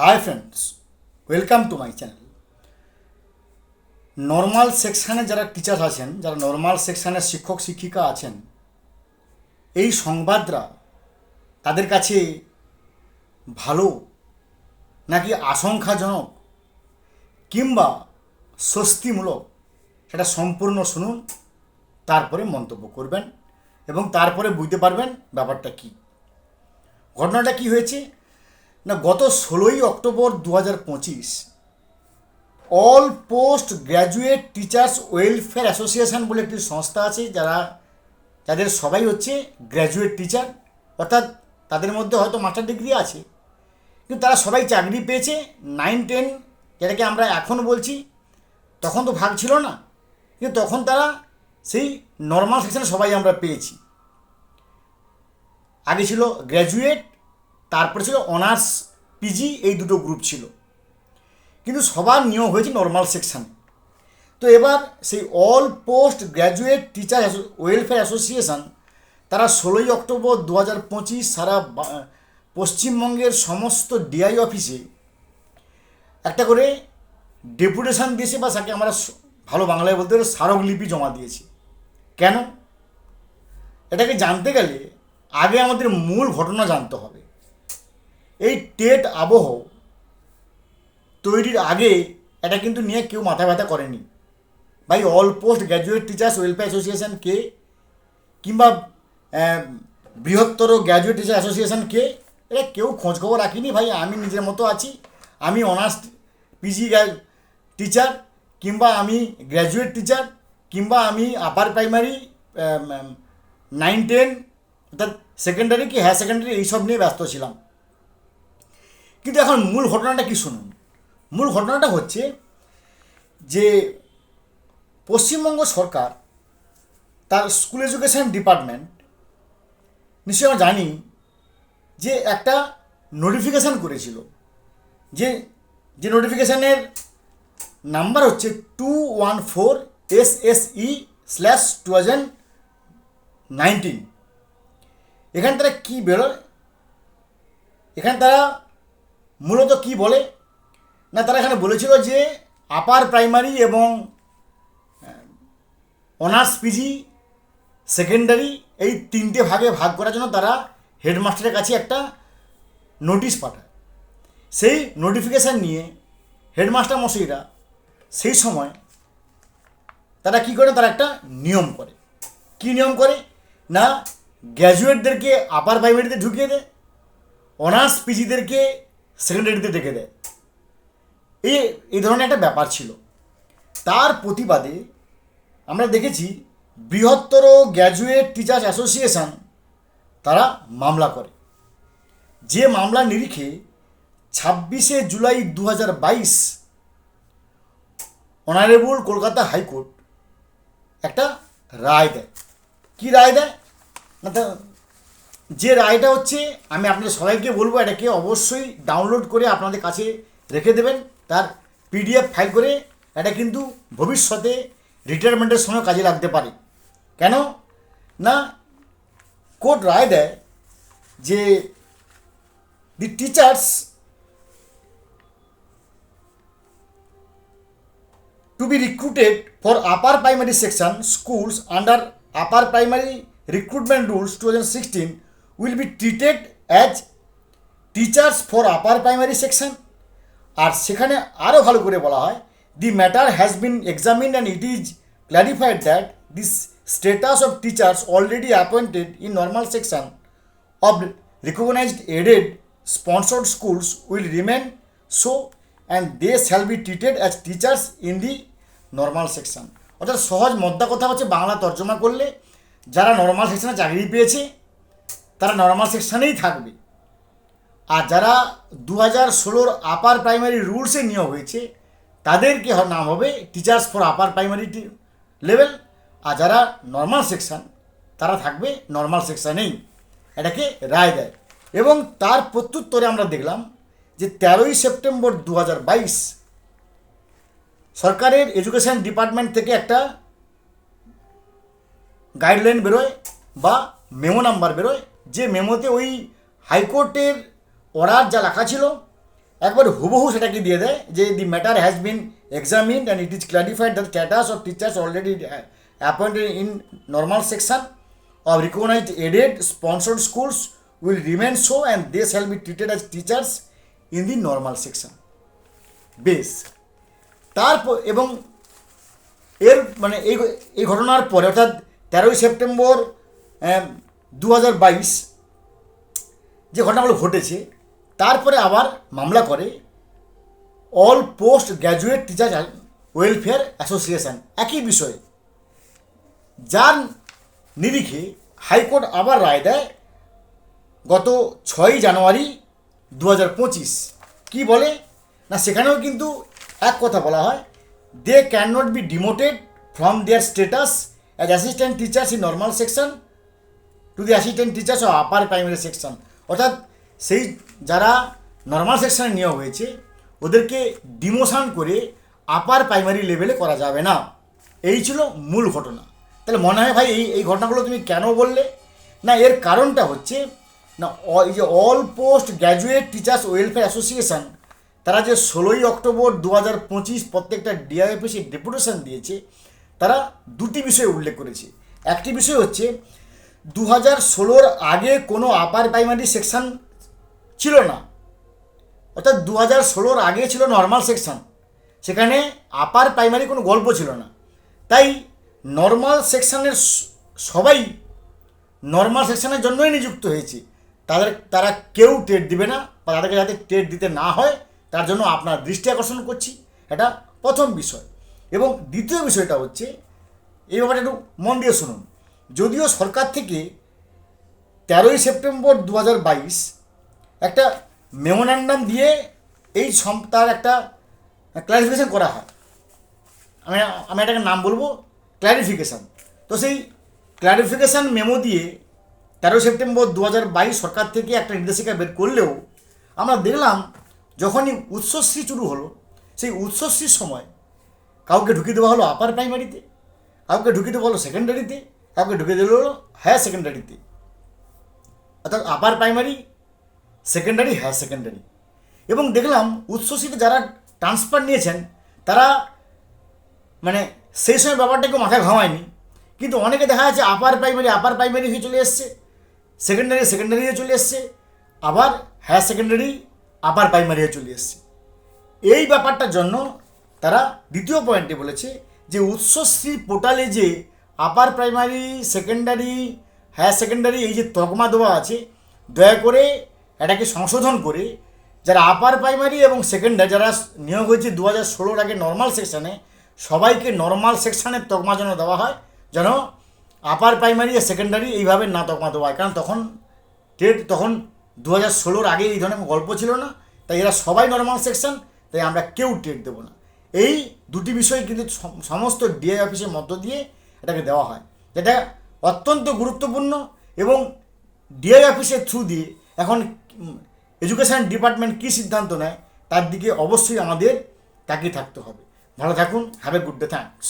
Hi friends welcome to my channel normal সেকশানে যারা teacher আছেন, যারা নর্মাল সেকশানের শিক্ষক, শিক্ষিকা আছেন, এই সংবাদরা তাদের কাছে ভালো নাকি আশঙ্কাজনক কিংবা স্বস্তিমূলক সেটা সম্পূর্ণ শুনুন, তারপরে মন্তব্য করবেন এবং তারপরে বুঝতে পারবেন ব্যাপারটা কী। ঘটনাটা কি হয়েছে? না, গত ষোলোই অক্টোবর দু হাজার পঁচিশ all post graduate teachers welfare association বলে একটি সংস্থা আছে, যারা, যাদের সবাই হচ্ছে গ্র্যাজুয়েট টিচার অর্থাৎ তাদের মধ্যে হয়তো মাস্টার ডিগ্রি আছে, কিন্তু তারা সবাই চাকরি পেয়েছে নাইন টেন যেটাকে আমরা এখন বলছি, তখন তো ভাগ ছিল না, কিন্তু তখন তারা সেই নর্মাল সেকশনে সবাই আমরা পেয়েছি। আগে ছিল গ্র্যাজুয়েট তারপরে ছিল অনার্স পিজি এই দুটো গ্রুপ ছিল। কিন্তু সবার নিয়োগ হয়েছে নর্মাল সেকশানে তো এবার সেই all post graduate teacher welfare association তারা ষোলোই অক্টোবর দু হাজার পঁচিশ সারা পশ্চিমবঙ্গের সমস্ত ডিআই অফিসে একটা করে ডেপুটেশন দিয়েছে বা তাকে আমরা ভালো বাংলায় বলতে গেলে স্মারকলিপি জমা দিয়েছি। কেন? এটাকে জানতে গেলে আগে আমাদের মূল ঘটনা জানতে হবে। এই টেট আবহ তৈরির আগে এটা কিন্তু নিয়ে কেউ মাথা ব্যথা করেনি। ভাই all post graduate teachers welfare association কে কিংবা বৃহত্তর গ্র্যাজুয়েট টিচার অ্যাসোসিয়েশন কে এটা কেউ খোঁজখবর রাখিনি। ভাই, আমি নিজের মতো আছি। আমি অনার্স পিজি টিচার কিংবা আমি গ্র্যাজুয়েট টিচার কিংবা আমি আপার প্রাইমারি নাইন টেন অর্থাৎ সেকেন্ডারি কি হায়ার সেকেন্ডারি এইসব নিয়ে ব্যস্ত ছিলাম। কিন্তু এখন মূল ঘটনাটা কি শুনুন? মূল ঘটনাটা হচ্ছে যে পশ্চিমবঙ্গ সরকার তার স্কুল এডুকেশন ডিপার্টমেন্ট নিশ্চয়ই আমরা জানি যে একটা নোটিফিকেশান করেছিল। যে যে নোটিফিকেশানের নাম্বার হচ্ছে two one four S S E slash two thousand nineteen এখানে তারা কী বেরোয়? এখানে তারা মূলত কি বলে? না, তারা এখানে বলেছিল যে আপার প্রাইমারি এবং অনার্স পিজি সেকেন্ডারি এই তিনটে ভাগে ভাগ করার জন্য তারা হেডমাস্টারের কাছে একটা নোটিশ পাঠায়। সেই নোটিফিকেশান নিয়ে হেডমাস্টার মশাইরা সেই সময় তারা কি করে? তারা একটা নিয়ম করে। কি নিয়ম করে? না গ্র্যাজুয়েটদেরকে আপার প্রাইমারিতে ঢুকিয়ে দেয়, অনার্স পিজিদেরকে সেকেন্ডারিতে রেখে দেয় এই এই ধরনের একটা ব্যাপার ছিল। তার প্রতিবাদে আমরা দেখেছি বৃহত্তর গ্র্যাজুয়েট টিচার্স অ্যাসোসিয়েশন তারা মামলা করে। যে মামলা নিরিখে ছাব্বিশে জুলাই দু হাজার বাইশ অনারেবল কলকাতা হাইকোর্ট একটা রায় দেয়। কী রায় দেয়? না যে রায়টা হচ্ছে, আমি আপনাদের সবাইকে বলব, এটাকে অবশ্যই ডাউনলোড করে আপনাদের কাছে রেখে দেবেন, তার পিডিএফ ফাইল করে, এটা কিন্তু ভবিষ্যতে রিটায়ারমেন্টের সময় কাজে লাগতে পারে। কেন? না, কোর্ট রায় দেয় যে the teachers to be recruited for upper primary section schools under upper primary recruitment rules 2016 will be treated as teachers for upper primary section আর সেখানে আরও ভালো করে বলা হয় the matter has been examined and it is clarified that this status of teachers already appointed in normal section of recognised aided sponsored schools will remain so and they shall be treated as teachers in the normal section অর্থাৎ সহজ মদ্দা কথা হচ্ছে বাংলা তর্জমা করলে যারা normal সেকশানে চাকরি পেয়েছে তারা নর্মাল সেকশনেই থাকবে। আর যারা দু হাজার ষোলোর আপার প্রাইমারি রুলসে নিয়োগ হয়েছে, তাদেরকে নাম হবে teachers for upper primary level আর যারা নর্মাল সেকশন তারা থাকবে নর্মাল সেকশনেই এটাকে রায় দেয়। এবং তার প্রত্যুত্তরে আমরা দেখলাম যে তেরোই সেপ্টেম্বর দু হাজার বাইশ সরকারের এডুকেশন ডিপার্টমেন্ট থেকে একটা গাইডলাইন বেরোয় বা মেমো নাম্বার বেরোয়। যে মেমোতে ওই হাইকোর্টের অর্ডার যা লেখা ছিল, একবার হুবহু সেটাকে দিয়ে দেয় যে the matter has been examined and it is clarified the status of teachers already appointed in normal section of recognized aided sponsored schools will remain so and they shall be treated as teachers in the normal section. বেশ। তারপর এবং এর মানে এই এই ঘটনার পরে অর্থাৎ তেরোই সেপ্টেম্বর দু হাজার বাইশ যে ঘটনাগুলো ঘটেছে, তারপরে আবার মামলা করে all post graduate teacher welfare association একই বিষয়ে। যার নিরিখে হাইকোর্ট আবার রায় দেয় গত ছয়ই জানুয়ারি দু হাজার পঁচিশ। কী বলে? না, সেখানেও কিন্তু এক কথা বলা হয় they can not be demoted from their status as assistant teachers in normal section to the assistant teachers O upper primary section অর্থাৎ সেই যারা নর্মাল সেকশনে নিয়োগ হয়েছে, ওদেরকে ডিমোশন করে আপার প্রাইমারি লেভেলে করা যাবে না। এই ছিল মূল ঘটনা। তাহলে মনে হয় ভাই, এই এই ঘটনাগুলো তুমি কেন বললে? না, এর কারণটা হচ্ছে, না এই যে all post graduate teachers welfare association তারা যে ষোলোই অক্টোবর দু হাজার পঁচিশ প্রত্যেকটা ডিআইএফএসি ডেপুটেশন দিয়েছে, তারা দুটি বিষয়ে উল্লেখ করেছে। একটি বিষয় হচ্ছে দু হাজার ষোলোর আগে কোনো আপার প্রাইমারি সেকশন ছিল না। অর্থাৎ দু হাজার ষোলোর আগে ছিল নর্মাল সেকশন সেখানে আপার প্রাইমারি কোনো গল্প ছিল না। তাই নর্মাল সেকশনের সবাই নর্মাল সেকশনের জন্যই নিযুক্ত হয়েছে। তাদের, তারা কেউ টেট দিবে না বা তাদেরকে যাতে টেট দিতে না হয়, তার জন্য আপনার দৃষ্টি আকর্ষণ করছি। এটা প্রথম বিষয়। এবং দ্বিতীয় বিষয়টা হচ্ছে, এই ব্যাপারে একটু মন দিয়ে শুনুন। যদিও সরকার থেকে তেরোই সেপ্টেম্বর দু হাজার বাইশ একটা মেমোরান্ডাম দিয়ে এই তার একটা ক্লারিফিকেশন করা হয়। আমি আমি এটাকে নাম বলব ক্ল্যারিফিকেশান তো সেই ক্ল্যারিফিকেশান মেমো দিয়ে তেরো সেপ্টেম্বর দু হাজার বাইশ সরকার থেকে একটা নির্দেশিকা বের করলেও আমরা দেখলাম যখনই উৎসশ্রী শুরু হলো, সেই উৎসশ্রীর সময় কাউকে ঢুকিয়ে দেওয়া হলো আপার প্রাইমারিতে কাউকে ঢুকিয়ে দেওয়া হলো সেকেন্ডারিতে কাউকে ঢুকে হলো হায়ার সেকেন্ডারিতে অর্থাৎ upper primary secondary higher secondary এবং দেখলাম উচ্চশিক্ষিত যারা ট্রান্সফার নিয়েছেন, তারা মানে সেই সময় ব্যাপারটাকে মাথায় ঘামায়নি। কিন্তু অনেকে দেখা যাচ্ছে আপার প্রাইমারি আপার প্রাইমারি হয়ে চলে এসছে সেকেন্ডারি সেকেন্ডারি হয়ে চলে এসছে, আবার হায়ার সেকেন্ডারি আপার প্রাইমারি হয়ে চলে এসছে। এই ব্যাপারটার জন্য তারা দ্বিতীয় পয়েন্টে বলেছে যে উৎসশ্রী পোর্টালে যে upper primary secondary higher secondary এই যে তকমা দেওয়া আছে, দয়া করে এটাকে সংশোধন করে যারা আপার প্রাইমারি এবং সেকেন্ডারি যারা নিয়োগ হয়েছে দু হাজার ষোলোর আগে নর্মাল সেকশানে সবাইকে নর্মাল সেকশানের তকমা যেন দেওয়া হয়, যেন আপার প্রাইমারি আর সেকেন্ডারি এইভাবে না তকমা দেওয়া হয়। কারণ তখন টেট তখন দু হাজার ষোলোর আগে এই ধরনের গল্প ছিল না, তাই এরা সবাই নর্মাল সেকশন তাই আমরা কেউ টেট দেবো না। এই দুটি বিষয় কিন্তু সম- সমস্ত ডিআই অফিসের মধ্য দিয়ে এটাকে দেওয়া হয়। যেটা অত্যন্ত গুরুত্বপূর্ণ এবং ডিআই অফিসের থ্রু দিয়ে এখন এডুকেশান ডিপার্টমেন্ট কী সিদ্ধান্ত নেয়, তার দিকে অবশ্যই আমাদের তাকিয়ে থাকতে হবে। ভালো থাকুন have a good day thanks